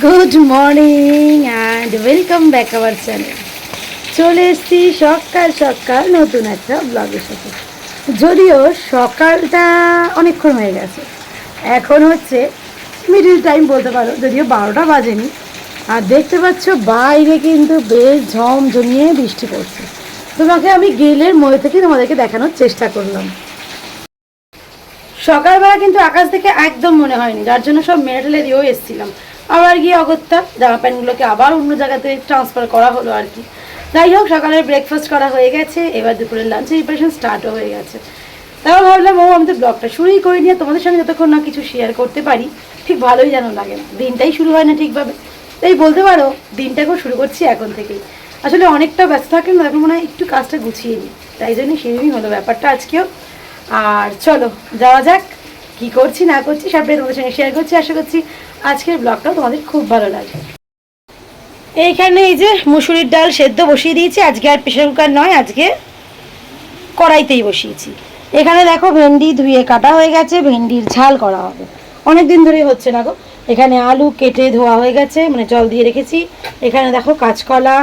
Good morning and welcome back our channel চলে এসেছি সকাল সকাল নতুন একটা ব্লগের সাথে। যদিও সকালটা অনেকক্ষণ হয়ে গেছে। এখন হচ্ছে মিডিল টাইম বলতে পারো, যদিও বারোটা বাজেনি। আর দেখতে পাচ্ছ বাইরে কিন্তু বেশ ঝম জমিয়ে বৃষ্টি পড়ছে। তোমাকে আমি গেলের মই থেকে তোমাদেরকে দেখানোর চেষ্টা করলাম। সকালবেলা কিন্তু আকাশ থেকে একদম মনে হয়নি, যার জন্য সব মেরে টেলে দিয়েও এসেছিলাম। আবার গিয়ে অগত্যা জামা প্যান্টগুলোকে আবার অন্য জায়গাতে ট্রান্সফার করা হলো আর কি। যাই হোক, সকালের ব্রেকফাস্ট করা হয়ে গেছে, এবার দুপুরের লাঞ্চের প্রিপারেশন স্টার্টও হয়ে গেছে। তারপর ভাবলাম ও আমি তো ব্লগটা শুরুই করে নিয়ে তোমাদের সঙ্গে যতক্ষণ না কিছু শেয়ার করতে পারি, ঠিক ভালোই যেন লাগে। দিনটাই শুরু হয় না ঠিকভাবে। তাই বলতে পারো, দিনটাকেও শুরু করছি এখন থেকেই। আসলে অনেকটা ব্যস্ত থাকেন না এখন মনে হয় একটু কাজটা গুছিয়ে নিই। তাই জন্যই সেরকমই হলো ব্যাপারটা আজকেও। আর চলো, যাওয়া যাক, কি করছি, না করছি, সবটাই তোমাদের সঙ্গে শেয়ার করছি, আশা করছি আজকের ব্লগটাও তোমাদের খুব ভালো লাগবে এইখানে এই যে মুসুরির ডাল সেদ্ধ বসিয়ে দিয়েছি, আজকে আর প্রেশার কুকার নয়, আজকে কড়াইতেই বসিয়েছি। এখানে দেখো ভেন্ডি ধুয়ে কাটা হয়ে গেছে, ভেন্ডির ঝাল করা হবে। অনেক দিন ধরেই হচ্ছে না গো। এখানে আলু কেটে ধোয়া হয়ে গেছে মানে জল দিয়ে রেখেছি। এখানে দেখো কাঁচকলা,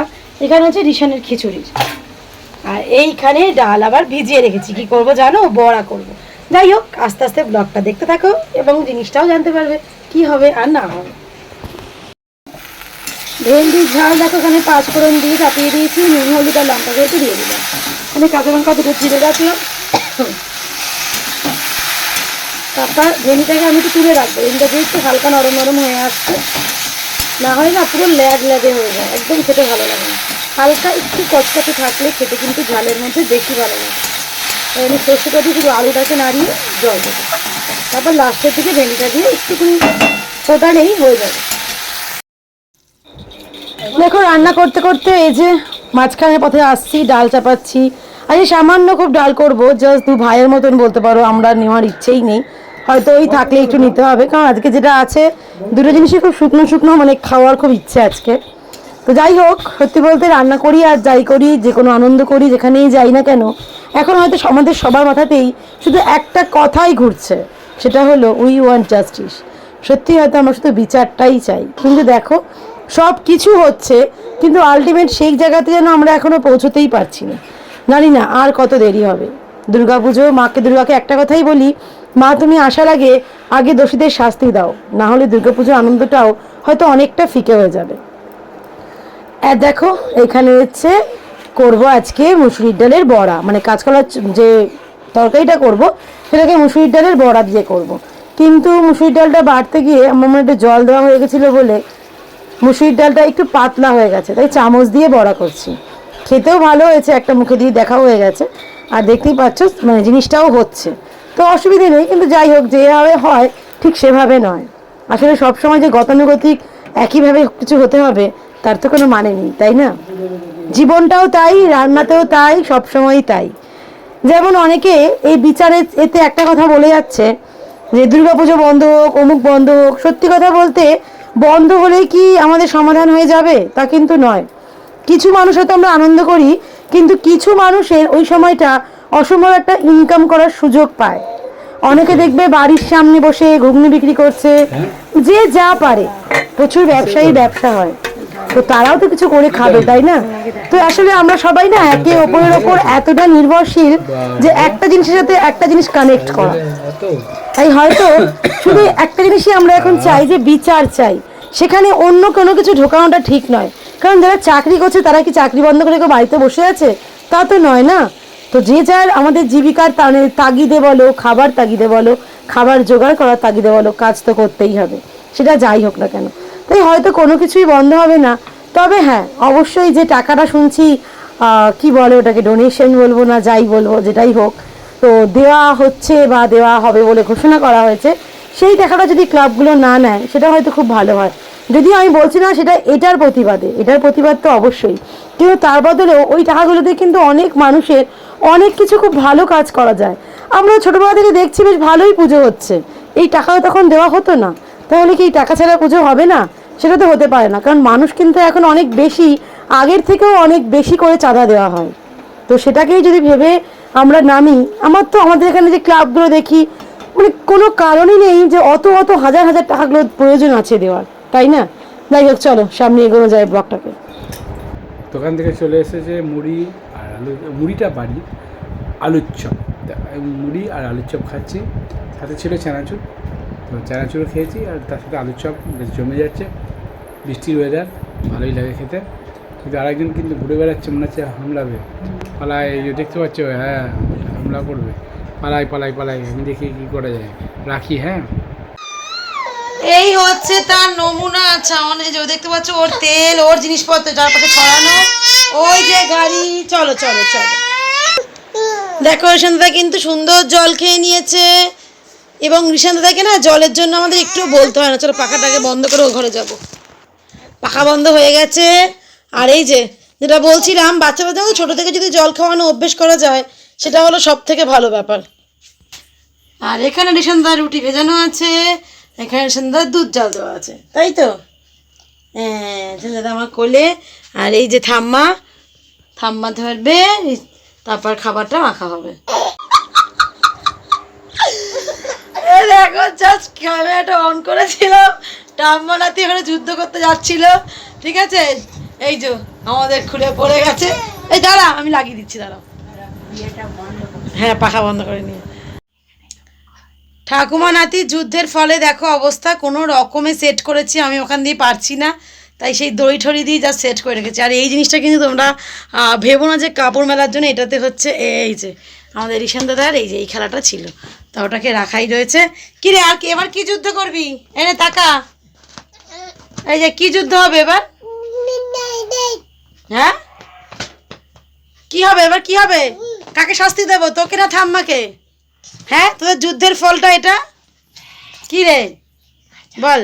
এখানে হচ্ছে রিসানের খিচুড়ি। আর এইখানে ডাল আবার ভিজিয়ে রেখেছি। কি করব জানো? বড়া করব। যাই হোক, আস্তে আস্তে ব্লগটা দেখতে থাকো এবং জিনিসটাও জানতে পারবে কি হবে আর না হবে। ভেন্ডির ঝাল দেখো, এখানে পাঁচ ফোড়ন দিয়ে চাপিয়ে দিয়েছি, নুন, হলুদ আর লঙ্কা দিয়ে দিয়ে দিলাম। আমি কাঁচা লঙ্কা দুটো চিড়ে রাখলাম। তারপর ভেন্ডিটাকে আমি একটু তুলে রাখব। ভেন্ডিটা দিয়ে একটু হালকা নরম নরম হয়ে আসছে, না হয় না পুরো ল্যাগ ল্যাগে হয়ে যায়। একদম খেতে ভালো লাগে না। হালকা একটু কচকচে থাকলে খেতে কিন্তু ঝালের মধ্যে বেশি ভালো লাগে। আমি সর্ষেটা দিয়ে শুধু আলুটাকে নাড়িয়ে জল দেবো। তারপর লাস্টের দিকে ভেন্ডিটা দিয়ে একটুখানি ফোটালেই হয়ে যাবে। দেখো, রান্না করতে করতে এই যে মাঝখানের পথে আসছি, ডাল চাপাচ্ছি। আজকে সামান্য খুব ডাল করব জাস্ট দু ভাইয়ের মতন বলতে পারো, আমরা নেওয়ার ইচ্ছেই নেই। হয়তো ওই থাকলে একটু নিতে হবে, কারণ আজকে যেটা আছে, দুটো জিনিসই খুব শুকনো শুকনো মানে খাওয়ার খুব ইচ্ছে আজকে। তো যাই হোক, সত্যি বলতে রান্না করি আর যাই করি, যে কোনো আনন্দ করি, যেখানেই যাই না কেন, এখন হয়তো আমাদের সবার মাথাতেই শুধু একটা কথাই ঘুরছে, সেটা হলো উই ওয়ান্ট জাস্টিস সত্যি হয়তো আমরা শুধু বিচারটাই চাই, কিন্তু দেখো, সব কিছু হচ্ছে, কিন্তু আলটিমেট সেই জায়গাতে যেন আমরা এখনও পৌঁছতেই পারছি না। জানি না আর কত দেরি হবে। দুর্গাপুজো, মাকে দুর্গাকে একটা কথাই বলি, মা, তুমি আসার আগে আগে দোষীদের শাস্তি দাও, না হলে দুর্গাপুজোর আনন্দটাও হয়তো অনেকটা ফিকে হয়ে যাবে। দেখো, এখানে হচ্ছে করব আজকে মুসুরির ডালের বড়া। মানে কাঁচকলার যে তরকারিটা করব, সেটাকে মুসুরির ডালের বড়া দিয়ে করব। কিন্তু মুসুরির ডালটা বাড়তে গিয়ে আমার মনে একটু জল দেওয়া হয়ে গেছিল বলে মুসুরির ডালটা একটু পাতলা হয়ে গেছে, তাই চামচ দিয়ে বড়া করছি। খেতেও ভালো হয়েছে, একটা মুখে দিয়ে দেখা হয়ে গেছে। আর দেখতেই পাচ্ছ মানে জিনিসটাও হচ্ছে। তো অসুবিধে নেই, কিন্তু যাই হোক, যেভাবে হয়, ঠিক সেভাবে নয়। আসলে সবসময় যে গতানুগতিক একইভাবে কিছু হতে হবে তার তো কোনো মানে নেই তাই না? জীবনটাও তাই রান্নাতেও তাই সবসময়ই তাই। যেমন অনেকে এই বিচারে এতে একটা কথা বলে যাচ্ছে যে দুর্গাপুজো বন্ধ হোক অমুক বন্ধ হোক সত্যি কথা বলতে বন্ধ হলে কি আমাদের সমাধান হয়ে যাবে? তা কিন্তু নয়। কিছু মানুষ হয়তো আমরা আনন্দ করি কিন্তু কিছু মানুষের ওই সময়টা অসম্ভব একটা ইনকাম করার সুযোগ পায়। অনেকে দেখবে বাড়ির সামনে বসে ঘুগনি বিক্রি করছে যে যা পারে। প্রচুর ব্যবসায়ী ব্যবসা হয়। তো তারাও তো কিছু করে খাবে তাই না? তো আসলে আমরা সবাই না একে অপরের ওপর এতটা নির্ভরশীল যে একটা জিনিসের সাথে একটা জিনিস কানেক্ট করা। তাই হয়তো শুধু একটা জিনিসই আমরা এখন চাই যে বিচার চাই। সেখানে অন্য কোনো কিছু ঢোকানোটা ঠিক নয়। কারণ যারা চাকরি করছে তারা কি চাকরি বন্ধ করে বাড়িতে বসে আছে? তা তো নয় না। তো যে যার আমাদের জীবিকার তাগিদে বলো খাবার তাগিদে বলো খাবার জোগাড় করার তাগিদে বলো কাজ তো করতেই হবে। সেটা যাই হোক না কেন। তাই হয়তো কোনো কিছুই বন্ধ হবে না। তবে হ্যাঁ অবশ্যই যে টাকাটা শুনছি কি বলে ওটাকে ডোনেশন বলব না, যাই বলব, যেটাই হোক, তো দেওয়া হচ্ছে বা দেওয়া হবে বলে ঘোষণা করা হয়েছে, সেই টাকাটা যদি ক্লাবগুলো না নেয়, সেটা হয়তো খুব ভালো হয়। যদিও আমি বলছি না সেটা এটার প্রতিবাদে, এটার প্রতিবাদ তো অবশ্যই। কিন্তু তার বদলেও ওই টাকাগুলোতে কিন্তু অনেক মানুষের অনেক কিছু খুব ভালো কাজ করা যায়। আমরা ছোটোবেলা থেকে দেখছি বেশ ভালোই পুজো হচ্ছে। এই টাকা তখন দেওয়া হতো না। তাহলে কি টাকা ছাড়া পুজো হবে না? সেটা তো হতে পারে না। কারণ মানুষ কিন্তু এখন অনেক বেশি, আগের থেকেও অনেক বেশি করে চাঁদা দেওয়া হয়। তো সেটাকেই যদি ভেবে আমরা নামি, আমার তো আমাদের এখানে যে ক্লাবগুলো দেখি মানে কোনো কারণই নেই যে অত অত হাজার হাজার টাকাগুলো প্রয়োজন আছে দেওয়ার, তাই না? যাই হোক, চলো, সামনে এগোনো যায় ব্লগটাকে। দোকান থেকে চলে এসেছে মুড়ি আর আলু, মুড়িটা বাড়ি, আলুর চপ। মুড়ি আর আলুর চপ খাচ্ছি। সাথে ছিল চানাচুর। তো চানাচুর খেয়েছি আর তার সাথে আলুর চপ জমে যাচ্ছে। বৃষ্টির ওয়েদার ভালোই লাগে খেতে। কিন্তু আরেকজন কিন্তু ঘুরে বেড়াচ্ছে, মনে হচ্ছে হামলাবে। পালায় দেখতে পাচ্ছ হ্যাঁ হামলা করবে। পালাই পালাই পালাই আমি দেখি কী করা যায়। রাখি হ্যাঁ? এই হচ্ছে তার নমুনা আচ্ছা মানে যে দেখতে পাচ্ছ, ওর তেল, ওর জিনিসপত্র যার পাশে ছড়ানো। ওই যে গাড়ি, চলো চলো চলো। দাদা কিন্তু সুন্দর জল খেয়ে নিয়েছে। এবং ঋষান দাদাকে না, জলের জন্য আমাদের একটু বলতে হয় না। চলো, পাখাটাকে বন্ধ করে ও ঘরে যাব। পাখা বন্ধ হয়ে গেছে। আর এই যে, যেটা বলছিলাম বাচ্চাদের যখন ছোটো থেকে যদি জল খাওয়ানো অভ্যেস করা যায়, সেটা হলো সব থেকে ভালো ব্যাপার। আর এখানে রেশনদার রুটি ভেজানো আছে, এখানে রেশনদার দুধ জাল দেওয়া আছে, তাই তো? হ্যাঁ রেশনদাদা আমার কোলে। আর এই যে থাম্মা থাম্মা ধরবে তারপর খাবারটা মাখা হবে। দেখো জাস্ট ক্যামেরাটা অন করেছিলাম। টাম্মা নাতি ওখানে যুদ্ধ করতে যাচ্ছিল, ঠিক আছে? এই যে, আমাদের খুলে পড়ে গেছে। এই দাঁড়া, আমি লাগিয়ে দিচ্ছি, দাঁড়াও। হ্যাঁ পাখা বন্ধ করে নিয়ে। ঠাকুমা নাতি, যুদ্ধের ফলে দেখো অবস্থা, কোনো রকমে সেট করেছি আমি, ওখান দিয়ে পারছি না। তাই সেই দড়ি ঠড়ি দিয়ে যা সেট করে রেখেছি। আর এই জিনিসটা কিন্তু তোমরা ভেবো না যে কাপড় মেলার জন্য এটাতে হচ্ছে, এই যে, আমাদের ঈশান দাদার, এই যে, এই খেলাটা ছিল। তা ওটাকে রাখাই রয়েছে। কি রে আর কি, এবার কি যুদ্ধ করবি? এনে তাকা। এই যে, কি যুদ্ধ হবে এবার? হ্যাঁ? কি হবে এবার, কি হবে? কাকে শাস্তি দেবো? তোকে না থাম্মাকে হ্যাঁ? তোদের যুদ্ধের ফলটা এটা? কি রে? বল।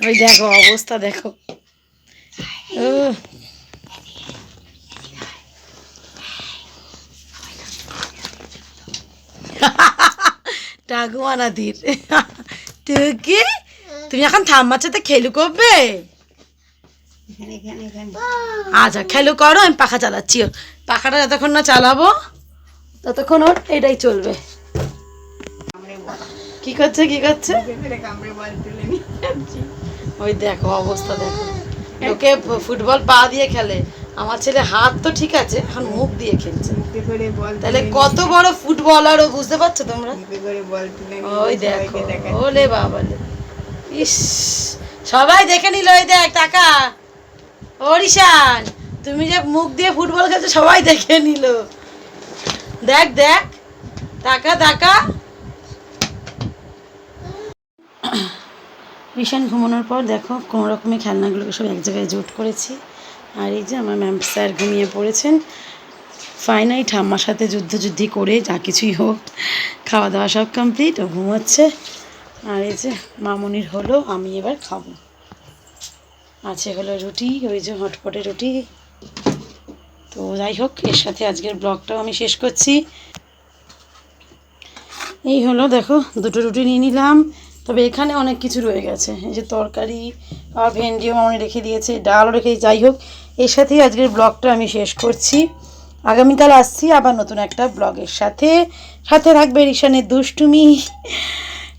ওই দেখো, অবস্থা দেখো। উহ। টাকুয়া নাতির তুই কি? তুমি এখন থাম্মার সাথে খেলু করবে? আচ্ছা খেলু করো আমি পাখা চালাচ্ছি। পাখাটা যতক্ষণ না চালাবো ততক্ষণ ওর এটাই চলবে। কি করছে কি করছে? ওই দেখো অবস্থা দেখো। লোকে ফুটবল পা দিয়ে খেলে। আমার ছেলে হাত তো ঠিক আছে এখন মুখ দিয়ে খেলছে। তাহলে কত বড় ফুটবলার ও বুঝতে পারছ তোমরা? ওই দেখো ওলে বাবালে। ইস, সবাই দেখে নিল ওই দেখ, টাকা। ওরিশান তুমি যে মুখ দিয়ে ফুটবল খেলছো, সবাই দেখে নিল। দেখ দেখ, টাকা টাকা। রিশান ঘুমানোর পর দেখো, কোনো রকমের খেলনাগুলোকে সব এক জায়গায় জোট করেছি। আর এই যে আমার ম্যাম স্যার ঘুমিয়ে পড়েছেন। ফাইনালি ঠাম্মার সাথে যুদ্ধ যুদ্ধি করে যা কিছুই হোক খাওয়া দাওয়া সব কমপ্লিট ও ঘুমাচ্ছে। আর এই যে মামনির হলো, আমি এবার খাব। আছে হলো রুটি, ওই যে হটপটে রুটি। তো যাই হোক, এর সাথে আজকের ব্লগটাও আমি শেষ করছি। এই হলো, দেখো, দুটো রুটি নিয়ে নিলাম। তবে এখানে অনেক কিছু রয়ে গেছে। এই যে তরকারি আর ভেন্ডিও মামনি রেখে দিয়েছে, ডালও রেখে যাই হোক, এর সাথেই আজকের ব্লগটা আমি শেষ করছি। আগামীকাল আসছি আবার নতুন একটা ব্লগের সাথে। সাথে থাকবে রিশানের দুষ্টুমি।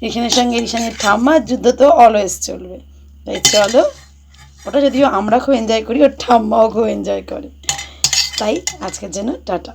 রিশানের সঙ্গে রিশানের ঠাম্মার যুদ্ধ তো অলওয়েজ চলবে। তাই চলো, ওটা যদিও আমরা খুব এনজয় করি, ওর ঠাম্মাও খুব এনজয় করে। তাই আজকের জন্য টাটা।